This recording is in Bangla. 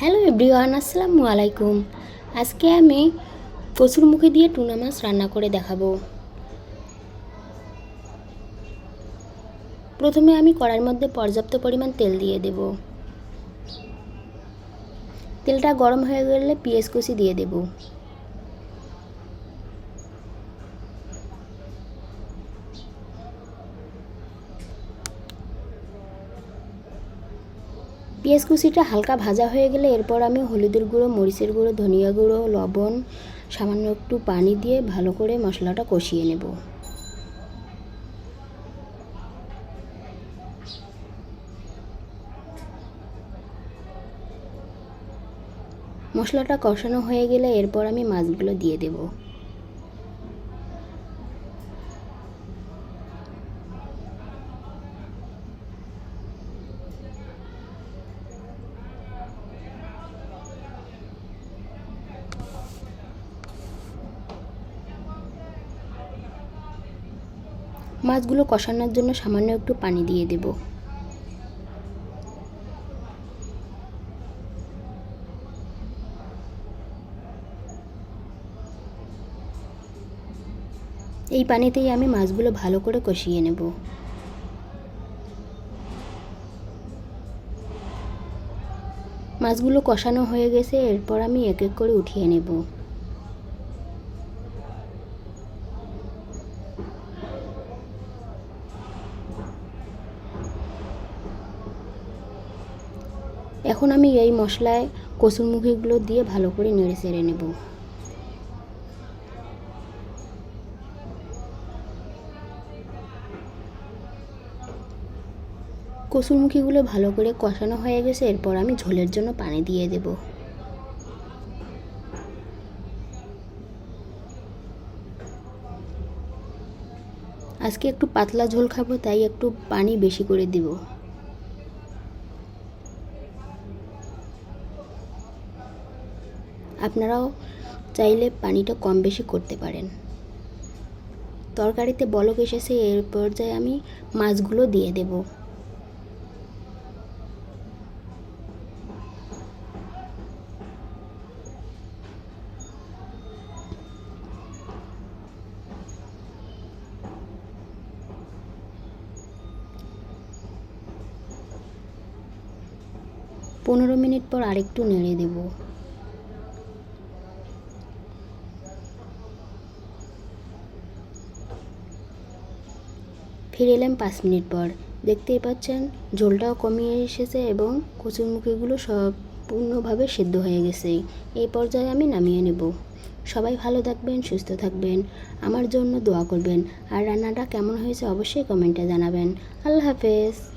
হ্যালো এভরিওয়ান, আসসালামু আলাইকুম। আজকে আমি কচুর মুখে দিয়ে টুনা মাছ রান্না করে দেখাবো। প্রথমে আমি কড়ার মধ্যে পর্যাপ্ত পরিমাণ তেল দিয়ে দেব। তেলটা গরম হয়ে গেলে পেঁয়াজ কুচি দিয়ে দেব। পেঁয়াজ কুচিটা হালকা ভাজা হয়ে গেলে এরপর আমি হলুদের গুঁড়ো, মরিচের গুঁড়ো, ধনিয়া গুঁড়ো, লবণ, সামান্য একটু পানি দিয়ে ভালো করে মশলাটা কষিয়ে নেব। মশলাটা কষানো হয়ে গেলে এরপর আমি মাছগুলো দিয়ে দেব। মাছগুলো কষানোর জন্য সামান্য একটু পানি দিয়ে দেব। এই পানিতেই আমি মাছগুলো ভালো করে কষিয়ে নেব। মাছগুলো কষানো হয়ে গেছে, এরপর আমি এক এক করে উঠিয়ে নেব। এখন আমি এই মশলায় কসুরমুখিগুলো দিয়ে ভালো করে নেড়ে চেড়ে নেব। কসুরমুখিগুলো ভালো করে কষানো হয়ে গেছে, এরপর আমি ঝোলের জন্য পানি দিয়ে দেব। আজকে একটু পাতলা ঝোল খাব, তাই একটু পানি বেশি করে দেব। আপনারাও চাইলে পানিটা কম বেশি করতে পারেন। তরকারিতে বলক এসেছে এর পর্যায়ে আমি মাছগুলো দিয়ে দেব। পনেরো মিনিট পর আরেকটু নেড়ে দেব। ফিরে এলাম পাঁচ মিনিট পর। দেখতেই পাচ্ছেন, ঝোলটাও কমিয়ে এসেছে এবং কচুরমুখিগুলো সম্পূর্ণভাবে সেদ্ধ হয়ে গেছে। এই পর্যায়ে আমি নামিয়ে নেব। সবাই ভালো থাকবেন, সুস্থ থাকবেন। আমার জন্য দোয়া করবেন। আর রান্নাটা কেমন হয়েছে অবশ্যই কমেন্টে জানাবেন। আল্লাহ হাফেজ।